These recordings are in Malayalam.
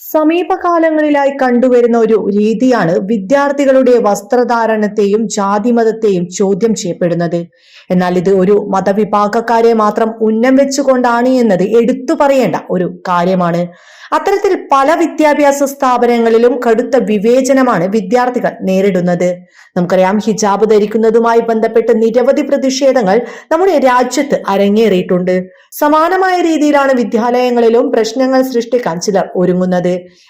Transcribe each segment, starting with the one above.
സമീപകാലങ്ങളിലായി കണ്ടുവരുന്ന ഒരു രീതിയാണ് വിദ്യാർത്ഥികളുടെ വസ്ത്രധാരണത്തെയും ജാതിമതത്തെയും ചോദ്യം ചെയ്യപ്പെടുന്നത്. എന്നാൽ ഇത് ഒരു മതവിഭാഗക്കാരെ മാത്രം ഉന്നം വെച്ചുകൊണ്ടാണ് എന്നത് എടുത്തു പറയേണ്ട ഒരു കാര്യമാണ്. അത്തരത്തിൽ പല വിദ്യാഭ്യാസ സ്ഥാപനങ്ങളിലും കടുത്ത വിവേചനമാണ് വിദ്യാർത്ഥികൾ നേരിടുന്നത്. നമുക്കറിയാം ഹിജാബ് ധരിക്കുന്നതുമായി ബന്ധപ്പെട്ട് നിരവധി പ്രതിഷേധങ്ങൾ നമ്മുടെ രാജ്യത്ത് അരങ്ങേറിയിട്ടുണ്ട്. സമാനമായ രീതിയിലാണ് വിദ്യാലയങ്ങളിലും പ്രശ്നങ്ങൾ സൃഷ്ടിക്കാൻ ചിലർ ഒരുങ്ങുന്നത്.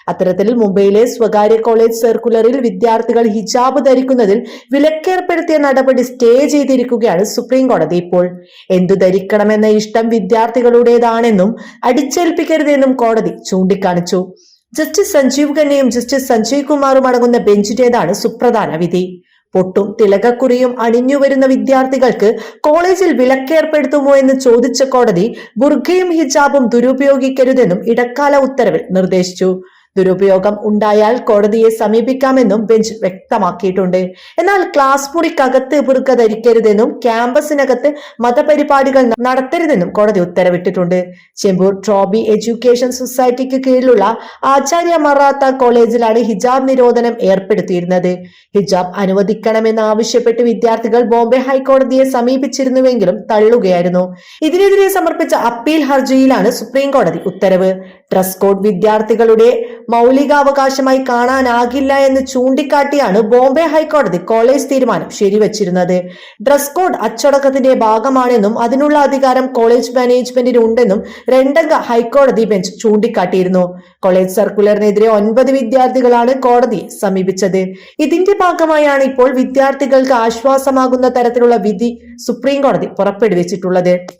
അത്തരത്തിൽ മുംബൈയിലെ സ്വകാര്യ കോളേജ് സർക്കുലറിൽ വിദ്യാർത്ഥികൾ ഹിജാബ് ധരിക്കുന്നതിൽ വിലക്കേർപ്പെടുത്തിയ നടപടി സ്റ്റേ ചെയ്തിരിക്കുകയാണ് സുപ്രീം കോടതി ഇപ്പോൾ. എന്തു ധരിക്കണമെന്ന ഇഷ്ടം വിദ്യാർത്ഥികളുടേതാണെന്നും അടിച്ചേൽപ്പിക്കരുതെന്നും കോടതി ചൂണ്ടിക്കാണിച്ചു. ജസ്റ്റിസ് സഞ്ജീവ് ഖന്നയും ജസ്റ്റിസ് സഞ്ജയ് കുമാറും അടങ്ങുന്ന ബെഞ്ചിന്റേതാണ് സുപ്രധാന വിധി. പൊട്ടും തിലകക്കുറിയും അണിഞ്ഞുവരുന്ന വിദ്യാർത്ഥികൾക്ക് കോളേജിൽ വിലക്കേർപ്പെടുത്തുമോ എന്ന് ചോദിച്ച കോടതി ബുർഖയും ഹിജാബും ദുരുപയോഗിക്കരുതെന്നും ഇടക്കാല ഉത്തരവിൽ നിർദ്ദേശിച്ചു. ദുരുപയോഗം ഉണ്ടായാൽ കോടതിയെ സമീപിക്കാമെന്നും ബെഞ്ച് വ്യക്തമാക്കിയിട്ടുണ്ട്. എന്നാൽ ക്ലാസ് മുറിക്കകത്ത് ബുർഖ ധരിക്കരുതെന്നും ക്യാമ്പസിനകത്ത് മതപരിപാടികൾ നടത്തരുതെന്നും കോടതി ഉത്തരവിട്ടിട്ടുണ്ട്. ചെമ്പൂർ ട്രോബി എഡ്യൂക്കേഷൻ സൊസൈറ്റിക്ക് കീഴിലുള്ള ആചാര്യ മറാത്ത കോളേജിലാണ് ഹിജാബ് നിരോധനം ഏർപ്പെടുത്തിയിരുന്നത്. ഹിജാബ് അനുവദിക്കണമെന്ന് ആവശ്യപ്പെട്ട് വിദ്യാർത്ഥികൾ ബോംബെ ഹൈക്കോടതിയെ സമീപിച്ചിരുന്നുവെങ്കിലും തള്ളുകയായിരുന്നു. ഇതിനെതിരെ സമർപ്പിച്ച അപ്പീൽ ഹർജിയിലാണ് സുപ്രീം കോടതി ഉത്തരവ്. ഡ്രസ് കോഡ് വിദ്യാർത്ഥികളുടെ മൗലികാവകാശമായി കാണാനാകില്ല എന്ന് ചൂണ്ടിക്കാട്ടിയാണ് ബോംബെ ഹൈക്കോടതി കോളേജ് തീരുമാനം ശരിവച്ചിരുന്നത്. ഡ്രസ് കോഡ് അച്ചടക്കത്തിന്റെ ഭാഗമാണെന്നും അതിനുള്ള അധികാരം കോളേജ് മാനേജ്മെന്റിന് ഉണ്ടെന്നും രണ്ടംഗ ഹൈക്കോടതി ബെഞ്ച് ചൂണ്ടിക്കാട്ടിയിരുന്നു. കോളേജ് സർക്കുലറിനെതിരെ ഒൻപത് വിദ്യാർത്ഥികളാണ് കോടതിയെ സമീപിച്ചത്. ഇതിന്റെ ഭാഗമായാണ് ഇപ്പോൾ വിദ്യാർത്ഥികൾക്ക് ആശ്വാസമാകുന്ന തരത്തിലുള്ള വിധി സുപ്രീം കോടതി പുറപ്പെടുവിച്ചിട്ടുള്ളത്.